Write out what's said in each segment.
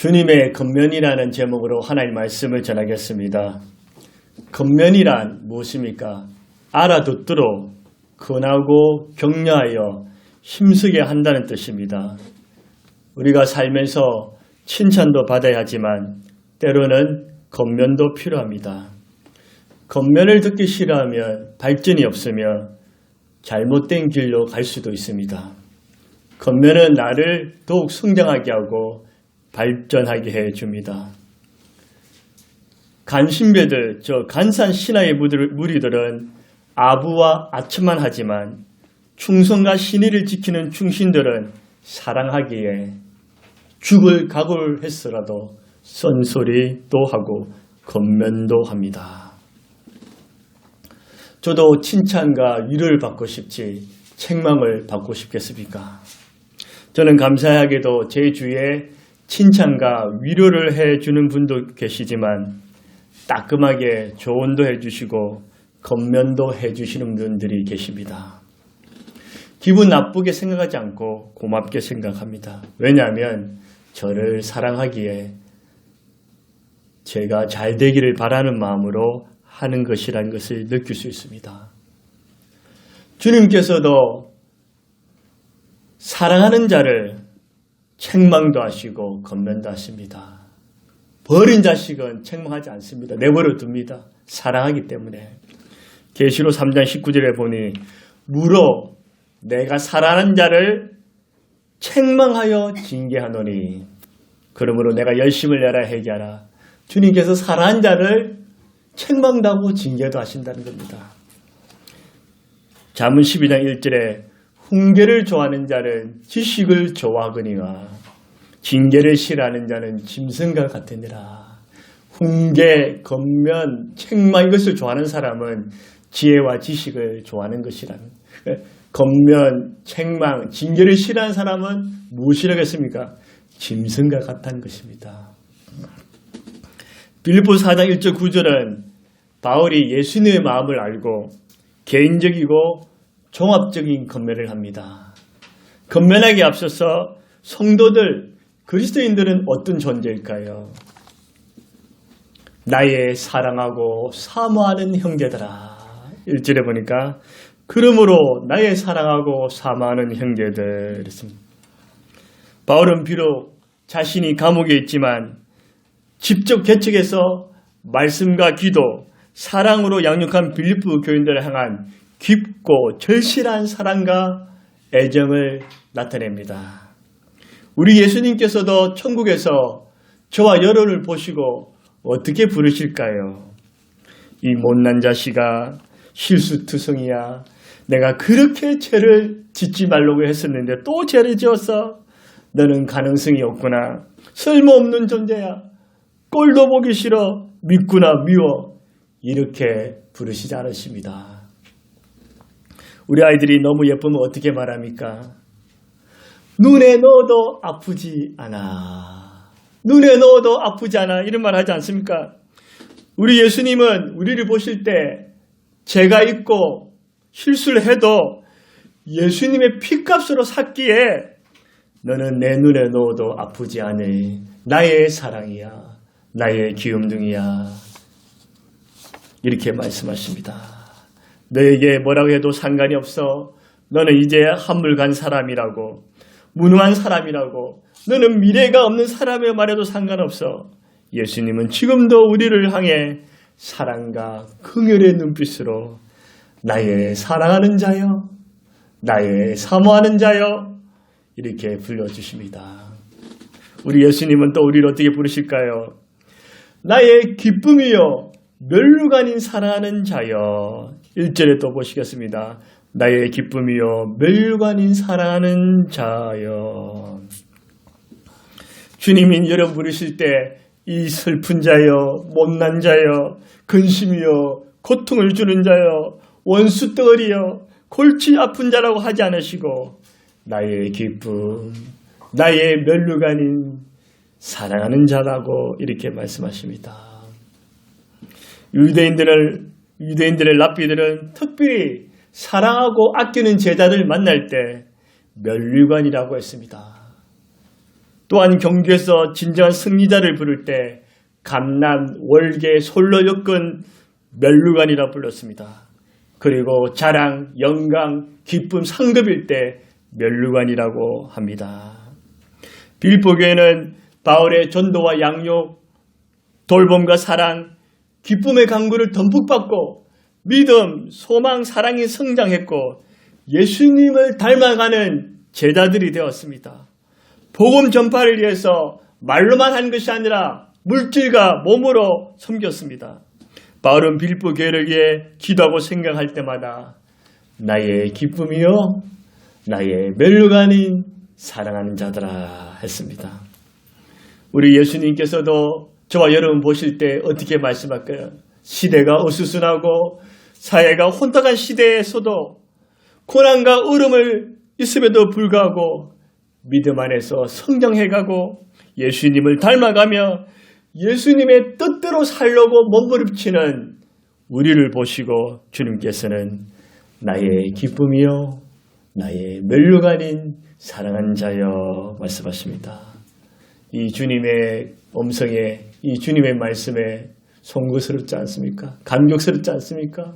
주님의 겉면이라는 제목으로 하나님 말씀을 전하겠습니다. 겉면이란 무엇입니까? 알아듣도록 권하고 격려하여 힘쓰게 한다는 뜻입니다. 우리가 살면서 칭찬도 받아야 하지만 때로는 겉면도 필요합니다. 겉면을 듣기 싫어하면 발전이 없으며 잘못된 길로 갈 수도 있습니다. 겉면은 나를 더욱 성장하게 하고 발전하게 해 줍니다. 간신배들, 저 간산 신화의 무리들은 아부와 아첨만 하지만 충성과 신의를 지키는 충신들은 사랑하기에 죽을 각오를 했으라도 쓴소리도 하고 겉면도 합니다. 저도 칭찬과 위로를 받고 싶지 책망을 받고 싶겠습니까? 저는 감사하게도 제 주위에 칭찬과 위로를 해주는 분도 계시지만 따끔하게 조언도 해주시고 겉면도 해주시는 분들이 계십니다. 기분 나쁘게 생각하지 않고 고맙게 생각합니다. 왜냐하면 저를 사랑하기에 제가 잘 되기를 바라는 마음으로 하는 것이라는 것을 느낄 수 있습니다. 주님께서도 사랑하는 자를 책망도 하시고 건면도 하십니다. 버린 자식은 책망하지 않습니다. 내버려 둡니다. 사랑하기 때문에. 계시로 3장 19절에 보니 무로 내가 사랑하는 자를 책망하여 징계하노니 그러므로 내가 열심을 내라 해결하라. 주님께서 사랑하는 자를 책망도 하고 징계도 하신다는 겁니다. 잠언 12장 1절에 훈계를 좋아하는 자는 지식을 좋아하거니와 징계를 싫어하는 자는 짐승과 같으니라. 훈계, 겉면, 책망 이것을 좋아하는 사람은 지혜와 지식을 좋아하는 것이라는 겉면, 책망, 징계를 싫어하는 사람은 무엇이라고 했습니까? 짐승과 같다는 것입니다. 빌리포 4장 1절 9절은 바울이 예수님의 마음을 알고 개인적이고 종합적인 건면을 합니다. 건면하기 앞서서 성도들, 그리스도인들은 어떤 존재일까요? 나의 사랑하고 사모하는 형제들아. 1절에 보니까 그러므로 나의 사랑하고 사모하는 형제들. 바울은 비록 자신이 감옥에 있지만 직접 개척해서 말씀과 기도, 사랑으로 양육한 빌리프 교인들을 향한 깊고 절실한 사랑과 애정을 나타냅니다. 우리 예수님께서도 천국에서 저와 여러분을 보시고 어떻게 부르실까요? 이 못난 자식아, 실수투성이야. 내가 그렇게 죄를 짓지 말라고 했었는데 또 죄를 지었어. 너는 가능성이 없구나. 쓸모없는 존재야. 꼴도 보기 싫어. 믿구나 미워. 이렇게 부르시지 않으십니다. 우리 아이들이 너무 예쁘면 어떻게 말합니까? 눈에 넣어도 아프지 않아. 눈에 넣어도 아프지 않아. 이런 말 하지 않습니까? 우리 예수님은 우리를 보실 때 죄가 있고 실수를 해도 예수님의 피값으로 샀기에 너는 내 눈에 넣어도 아프지 않으 나의 사랑이야. 나의 귀염둥이야. 이렇게 말씀하십니다. 너에게 뭐라고 해도 상관이 없어. 너는 이제 한물간 사람이라고, 무능한 사람이라고, 너는 미래가 없는 사람이라 말해도 상관없어. 예수님은 지금도 우리를 향해 사랑과 긍휼의 눈빛으로 나의 사랑하는 자여, 나의 사모하는 자여, 이렇게 불러주십니다. 우리 예수님은 또 우리를 어떻게 부르실까요? 나의 기쁨이여, 멸류관인 사랑하는 자여. 1절에 또 보시겠습니다. 나의 기쁨이여, 멸류관인 사랑하는 자여. 주님이 여러분 부르실 때 이 슬픈 자여, 못난 자여, 근심이여, 고통을 주는 자여, 원수 덩어리여, 골치 아픈 자라고 하지 않으시고 나의 기쁨, 나의 멸류관인 사랑하는 자라고 이렇게 말씀하십니다. 유대인들을 유대인들의 랍비들은 특별히 사랑하고 아끼는 제자를 만날 때 멸류관이라고 했습니다. 또한 경주에서 진정한 승리자를 부를 때 감남, 월계, 솔로 엮은 멸류관이라 불렀습니다. 그리고 자랑, 영광, 기쁨, 상급일 때 멸류관이라고 합니다. 빌보교회는 바울의 전도와 양육, 돌봄과 사랑, 기쁨의 강구를 덤뿍 받고 믿음, 소망, 사랑이 성장했고 예수님을 닮아가는 제자들이 되었습니다. 복음 전파를 위해서 말로만 한 것이 아니라 물질과 몸으로 섬겼습니다. 바울은 빌보 교회를 위해 기도하고 생각할 때마다 나의 기쁨이요 나의 멸류관인 사랑하는 자들아 했습니다. 우리 예수님께서도 저와 여러분 보실 때 어떻게 말씀할까요? 시대가 어수선하고 사회가 혼탁한 시대에서도 고난과 울음을 있음에도 불구하고 믿음 안에서 성장해가고 예수님을 닮아가며 예수님의 뜻대로 살려고 몸부림치는 우리를 보시고 주님께서는 나의 기쁨이요 나의 멸류관인 사랑한 자여 말씀하십니다. 이 주님의 음성에 이 주님의 말씀에 송구스럽지 않습니까? 감격스럽지 않습니까?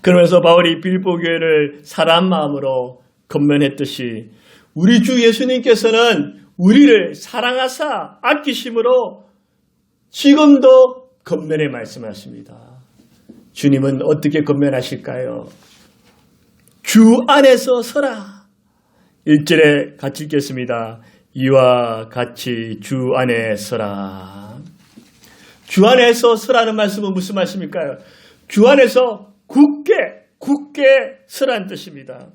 그러면서 바울이 빌보 교회를 사람 마음으로 건면했듯이 우리 주 예수님께서는 우리를 사랑하사 아끼심으로 지금도 건면에 말씀하십니다. 주님은 어떻게 건면하실까요? 주 안에서 서라. 1절에 같이 읽겠습니다. 이와 같이 주 안에 서라. 주 안에서 서라는 말씀은 무슨 말씀일까요? 주 안에서 굳게, 굳게 서라는 뜻입니다.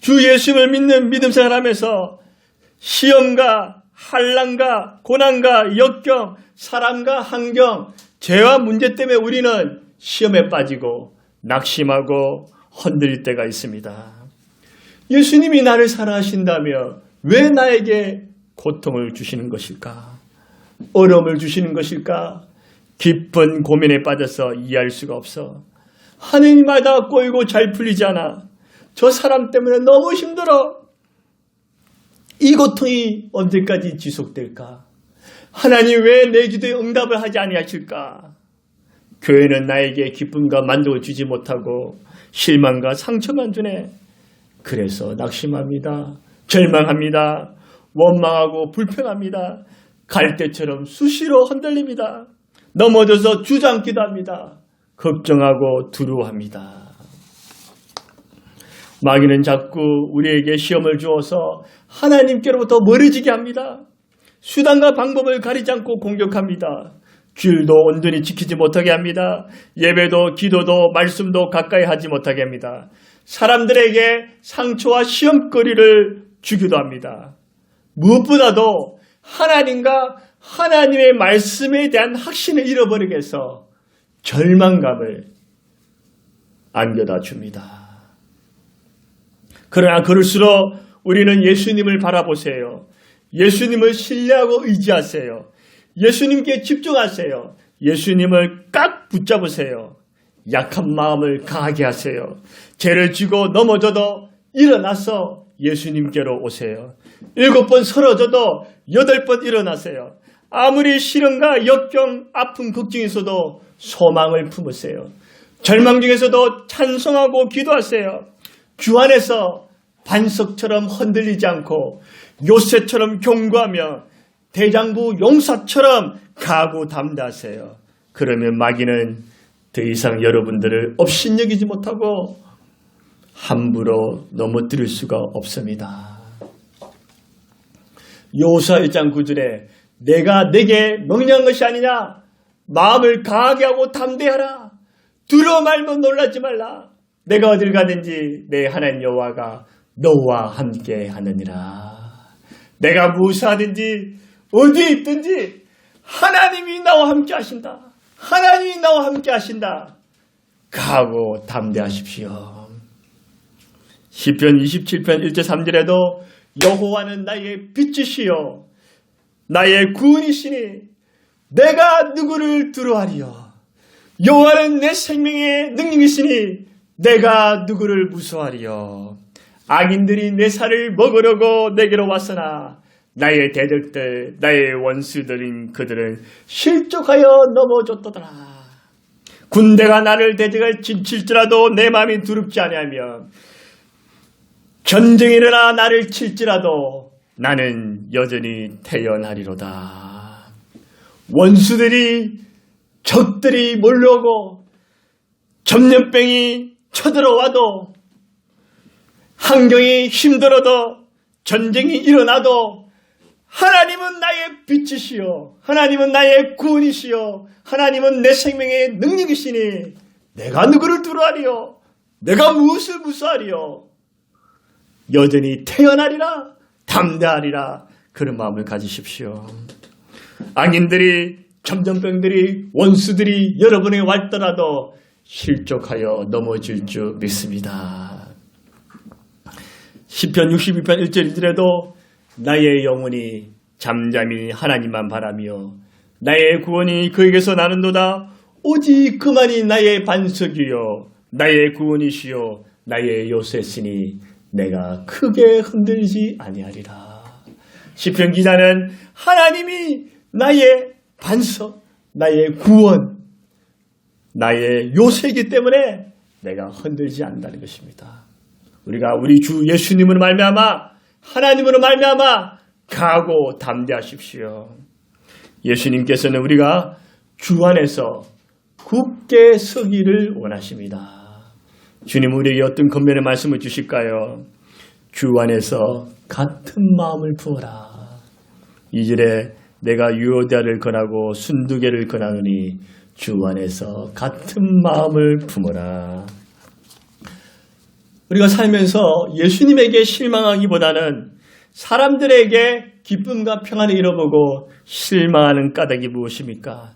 주 예수를 믿는 믿음 생활하면서 시험과 한란과 고난과 역경, 사람과 환경, 죄와 문제 때문에 우리는 시험에 빠지고 낙심하고 흔들릴 때가 있습니다. 예수님이 나를 사랑하신다며 왜 나에게 고통을 주시는 것일까? 어려움을 주시는 것일까? 깊은 고민에 빠져서 이해할 수가 없어. 하느님마다 꼬이고 잘 풀리지 않아. 저 사람 때문에 너무 힘들어. 이 고통이 언제까지 지속될까? 하나님 왜 내 기도에 응답을 하지 아니하실까? 교회는 나에게 기쁨과 만족을 주지 못하고 실망과 상처만 주네. 그래서 낙심합니다. 절망합니다. 원망하고 불평합니다. 갈대처럼 수시로 흔들립니다. 넘어져서 주저앉기도 합니다. 걱정하고 두려워합니다. 마귀는 자꾸 우리에게 시험을 주어서 하나님께로부터 멀어지게 합니다. 수단과 방법을 가리지 않고 공격합니다. 길도 온전히 지키지 못하게 합니다. 예배도 기도도 말씀도 가까이 하지 못하게 합니다. 사람들에게 상처와 시험거리를 주기도 합니다. 무엇보다도 하나님과 하나님의 말씀에 대한 확신을 잃어버리게 해서 절망감을 안겨다 줍니다. 그러나 그럴수록 우리는 예수님을 바라보세요. 예수님을 신뢰하고 의지하세요. 예수님께 집중하세요. 예수님을 깍 붙잡으세요. 약한 마음을 강하게 하세요. 죄를 지고 넘어져도 일어나서 예수님께로 오세요. 일곱 번 쓰러져도 여덟 번 일어나세요. 아무리 시련과 역경, 아픔, 걱정이 있어도 소망을 품으세요. 절망 중에서도 찬송하고 기도하세요. 주 안에서 반석처럼 흔들리지 않고 요새처럼 경고하며 대장부 용사처럼 가고 담대하세요. 그러면 마귀는 더 이상 여러분들을 업신여기지 못하고 함부로 넘어뜨릴 수가 없습니다. 요사 1장 9절에 내가 내게 명령한 것이 아니냐? 마음을 강하게 하고 담대하라. 두려워 말면 놀라지 말라. 내가 어딜 가든지 내 하나님 여호와가 너와 함께 하느니라. 내가 무엇하든지 어디에 있든지 하나님이 나와 함께 하신다. 하나님이 나와 함께 하신다. 가고 담대하십시오 시편 27편 1절 3절에도 여호와는 나의 빛이시요 나의 구원이시니 내가 누구를 두려워하리요 여호와는 내 생명의 능력이시니 내가 누구를 무서워하리요 악인들이 내 살을 먹으려고 내게로 왔으나 나의 대적들, 나의 원수들인 그들은 실족하여 넘어졌더라. 군대가 나를 대적할 칠지라도 내 마음이 두렵지 아니하며 전쟁이 일어나 나를 칠지라도 나는 여전히 태어나리로다. 원수들이 적들이 몰려오고 전염병이 쳐들어와도 환경이 힘들어도 전쟁이 일어나도 하나님은 나의 빛이시요 하나님은 나의 구원이시요 하나님은 내 생명의 능력이시니 내가 누구를 두려하리요 내가 무엇을 무수하리요 여전히 태어나리라 담대하리라 그런 마음을 가지십시오. 악인들이 전염병들이 원수들이 여러분에게 왔더라도 실족하여 넘어질 줄 믿습니다. 10편 62편 1절 2절에도 나의 영혼이 잠잠히 하나님만 바라며 나의 구원이 그에게서 나는도다. 오직 그만이 나의 반석이요. 나의 구원이시요. 나의 요새시니 내가 크게 흔들지 아니하리라. 시편 기자는 하나님이 나의 반석, 나의 구원, 나의 요새이기 때문에 내가 흔들지 않는다는 것입니다. 우리가 우리 주 예수님으로 말미암아 하나님으로 말미암아 가고 담대하십시오. 예수님께서는 우리가 주 안에서 굳게 서기를 원하십니다. 주님 우리에게 어떤 건면의 말씀을 주실까요? 주 안에서 같은 마음을 부어라. 이절에 내가 유오대를 권하고 순두개를 권하노니 주 안에서 같은 마음을 품어라. 우리가 살면서 예수님에게 실망하기보다는 사람들에게 기쁨과 평안을 잃어보고 실망하는 까닭이 무엇입니까?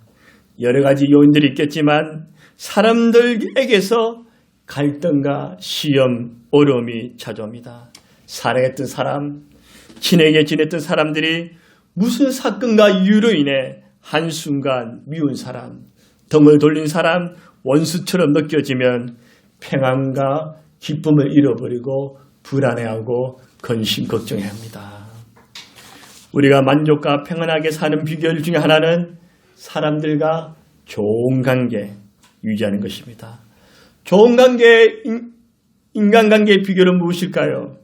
여러 가지 요인들이 있겠지만 사람들에게서 갈등과 시험, 어려움이 찾아옵니다. 사랑했던 사람, 친하게 지냈던 사람들이 무슨 사건과 이유로 인해 한순간 미운 사람, 덩을 돌린 사람, 원수처럼 느껴지면 평안과 기쁨을 잃어버리고 불안해하고 근심 걱정해야 합니다. 우리가 만족과 평안하게 사는 비결 중에 하나는 사람들과 좋은 관계 유지하는 것입니다. 좋은 관계, 인간관계의 비결은 무엇일까요?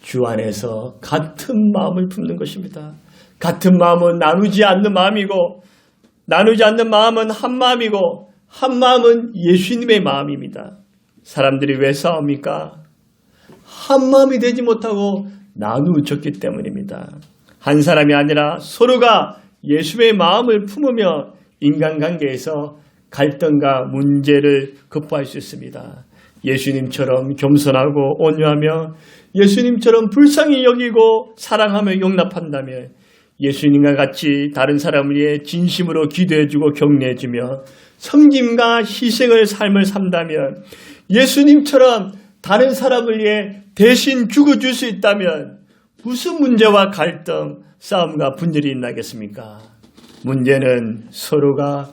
주 안에서 같은 마음을 품는 것입니다. 같은 마음은 나누지 않는 마음이고, 나누지 않는 마음은 한 마음이고, 한 마음은 예수님의 마음입니다. 사람들이 왜 싸웁니까? 한 마음이 되지 못하고 나누어졌기 때문입니다. 한 사람이 아니라 서로가 예수의 마음을 품으며 인간관계에서 갈등과 문제를 극복할 수 있습니다. 예수님처럼 겸손하고 온유하며 예수님처럼 불쌍히 여기고 사랑하며 용납한다면 예수님과 같이 다른 사람을 위해 진심으로 기도해주고 격려해주며 섬김과 희생을 삶을 산다면 예수님처럼 다른 사람을 위해 대신 죽어줄 수 있다면 무슨 문제와 갈등, 싸움과 분열이 있나겠습니까? 문제는 서로가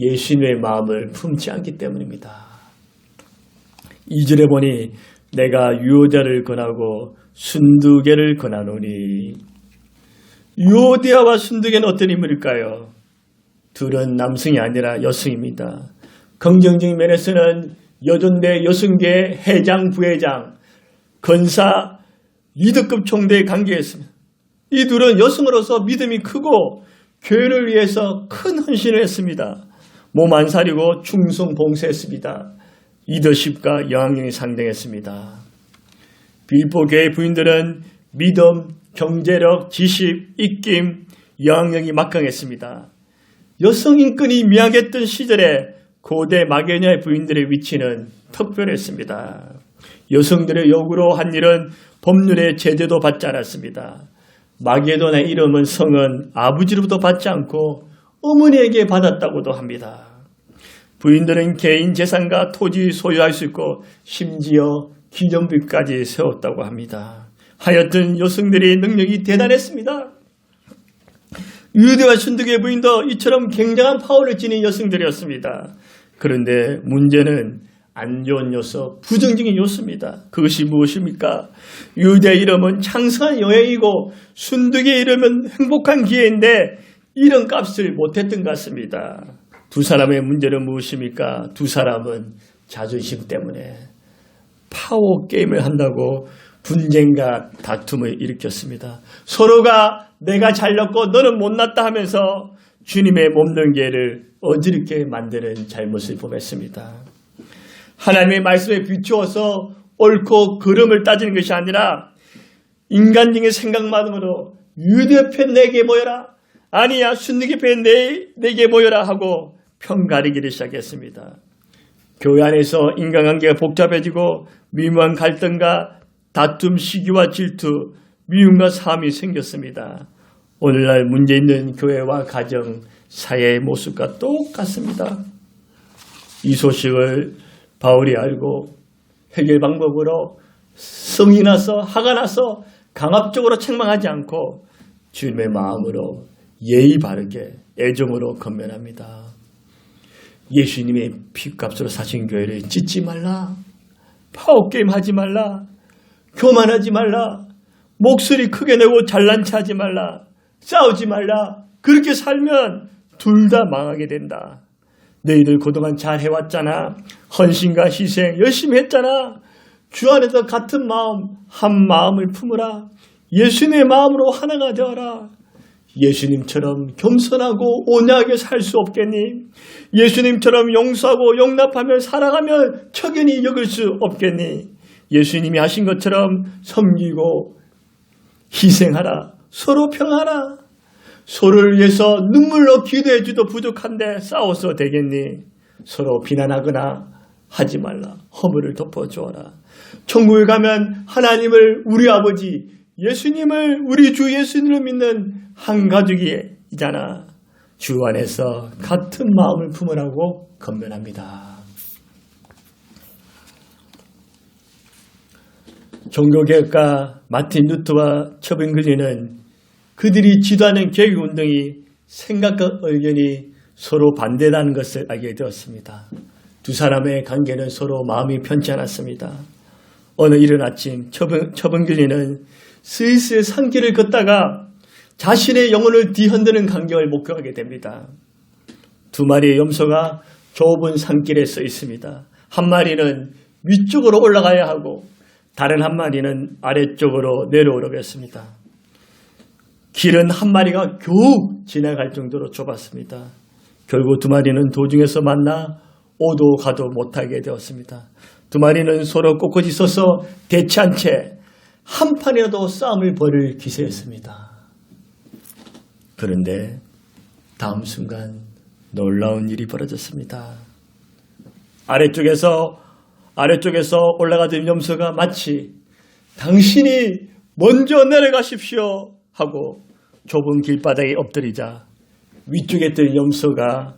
예수님의 마음을 품지 않기 때문입니다. 2절에 보니 내가 유오자를 권하고 순두개를 권하노니 유오디아와 순두개는 어떤 인물일까요? 둘은 남성이 아니라 여성입니다. 긍정적인 면에서는 여전대 여성계 회장, 부회장, 건사, 리더급 총대에 관계했습니다. 이 둘은 여성으로서 믿음이 크고 교회를 위해서 큰 헌신을 했습니다. 몸 안 사리고 충성 봉사했습니다. 리더십과 영향력이 상당했습니다. 빌보 교회 부인들은 믿음, 경제력, 지식, 입김, 영향력이 막강했습니다. 여성 인권이 미약했던 시절에 고대 마게냐의 부인들의 위치는 특별했습니다. 여성들의 요구로 한 일은 법률의 제재도 받지 않았습니다. 마게도나의 이름은 성은 아버지로부터 받지 않고 어머니에게 받았다고도 합니다. 부인들은 개인 재산과 토지 소유할 수 있고 심지어 기념비까지 세웠다고 합니다. 하여튼 여성들의 능력이 대단했습니다. 유대와 순두의 부인도 이처럼 굉장한 파워를 지닌 여성들이었습니다. 그런데 문제는 안 좋은 요소, 부정적인 요소입니다. 그것이 무엇입니까? 유대 이름은 창성한 여행이고 순득의 이름은 행복한 기회인데 이런 값을 못했던 것 같습니다. 두 사람의 문제는 무엇입니까? 두 사람은 자존심 때문에 파워 게임을 한다고 분쟁과 다툼을 일으켰습니다. 서로가 내가 잘났고 너는 못났다 하면서 주님의 몸놀개를 어지럽게 만드는 잘못을 범했습니다. 하나님의 말씀에 비추어서 옳고 그름을 따지는 것이 아니라 인간적인 생각만으로 유대편 내게 모여라. 아니야 순리교편 내, 내게 모여라 하고 편가르기를 시작했습니다. 교회 안에서 인간관계가 복잡해지고 미무한 갈등과 다툼, 시기와 질투, 미움과 삶이 생겼습니다. 오늘날 문제 있는 교회와 가정, 사회의 모습과 똑같습니다. 이 소식을 바울이 알고 해결 방법으로 성이 나서 화가 나서 강압적으로 책망하지 않고 주님의 마음으로 예의 바르게 애정으로 건면합니다. 예수님의 피값으로 사신 교회를 찢지 말라. 파워게임 하지 말라. 교만하지 말라. 목소리 크게 내고 잘난 체 하지 말라. 싸우지 말라. 그렇게 살면 둘 다 망하게 된다. 너희들 그동안 잘 해왔잖아. 헌신과 희생 열심히 했잖아. 주 안에서 같은 마음, 한 마음을 품으라. 예수님의 마음으로 하나가 되어라. 예수님처럼 겸손하고 온유하게 살 수 없겠니? 예수님처럼 용서하고 용납하며 살아가며 척연히 여길 수 없겠니? 예수님이 하신 것처럼 섬기고 희생하라. 서로 평하라. 서로를 위해서 눈물로 기도해 주도 부족한데 싸워서 되겠니? 서로 비난하거나 하지 말라. 허물을 덮어주어라. 천국에 가면 하나님을 우리 아버지 예수님을 우리 주 예수님을 믿는 한 가족이잖아. 주 안에서 같은 마음을 품으라고 건면합니다. 종교개혁가 마틴 루트와 처빙글리는 그들이 지도하는 개혁운동이 생각과 의견이 서로 반대라는 것을 알게 되었습니다. 두 사람의 관계는 서로 마음이 편치 않았습니다. 어느 이른 아침 처분길리는 스위스의 산길을 걷다가 자신의 영혼을 뒤흔드는 광경을 목격하게 됩니다. 두 마리의 염소가 좁은 산길에 서 있습니다. 한 마리는 위쪽으로 올라가야 하고 다른 한 마리는 아래쪽으로 내려오려겠습니다. 길은 한 마리가 겨우 지나갈 정도로 좁았습니다. 결국 두 마리는 도중에서 만나 오도 가도 못하게 되었습니다. 두 마리는 서로 꼿꼿이 서서 대치한 채 한 판이라도 싸움을 벌일 기세였습니다. 그런데 다음 순간 놀라운 일이 벌어졌습니다. 아래쪽에서 아래쪽에서 올라가던 염소가 마치 당신이 먼저 내려가십시오 하고 좁은 길바닥에 엎드리자 위쪽에 있던 염소가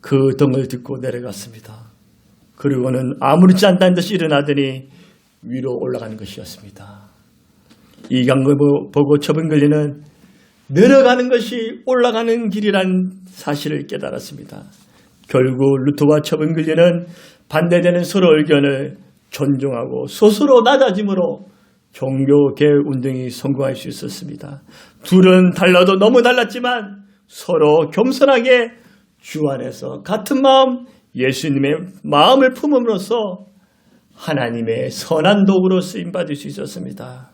그 등을 듣고 내려갔습니다. 그리고는 아무렇지 않다는 듯이 일어나더니 위로 올라가는 것이었습니다. 이 강을 보고 처분걸리는 내려가는 것이 올라가는 길이란 사실을 깨달았습니다. 결국 루트와 처분걸리는 반대되는 서로 의견을 존중하고 스스로 낮아짐으로 종교개혁 운동이 성공할 수 있었습니다. 둘은 달라도 너무 달랐지만 서로 겸손하게 주 안에서 같은 마음 예수님의 마음을 품음으로써 하나님의 선한 도구로 쓰임 받을 수 있었습니다.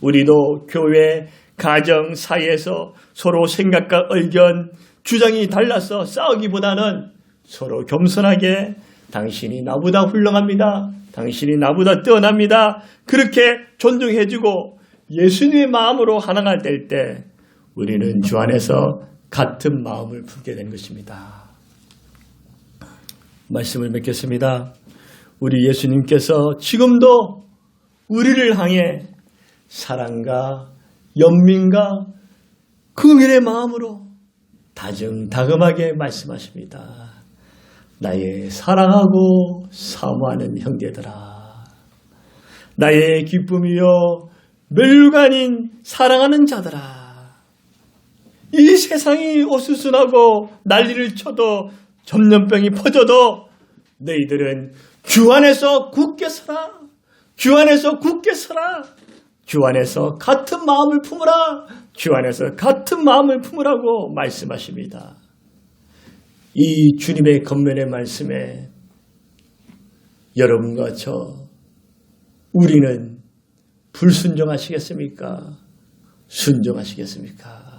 우리도 교회, 가정 사이에서 서로 생각과 의견, 주장이 달라서 싸우기보다는 서로 겸손하게 당신이 나보다 훌륭합니다. 당신이 나보다 뛰어납니다. 그렇게 존중해주고 예수님의 마음으로 하나가 될 때 우리는 주 안에서 같은 마음을 품게 된 것입니다. 말씀을 맺겠습니다. 우리 예수님께서 지금도 우리를 향해 사랑과 연민과 긍휼의 마음으로 다정다감하게 말씀하십니다. 나의 사랑하고 사모하는 형제들아. 나의 기쁨이요 멸관인 사랑하는 자들아. 이 세상이 어수선하고 난리를 쳐도 전염병이 퍼져도 너희들은 주 안에서 굳게 서라. 주 안에서 굳게 서라. 주 안에서 같은 마음을 품으라. 주 안에서 같은 마음을 품으라고 말씀하십니다. 이 주님의 겉면의 말씀에 여러분과 저 우리는 불순종하시겠습니까? 순종하시겠습니까?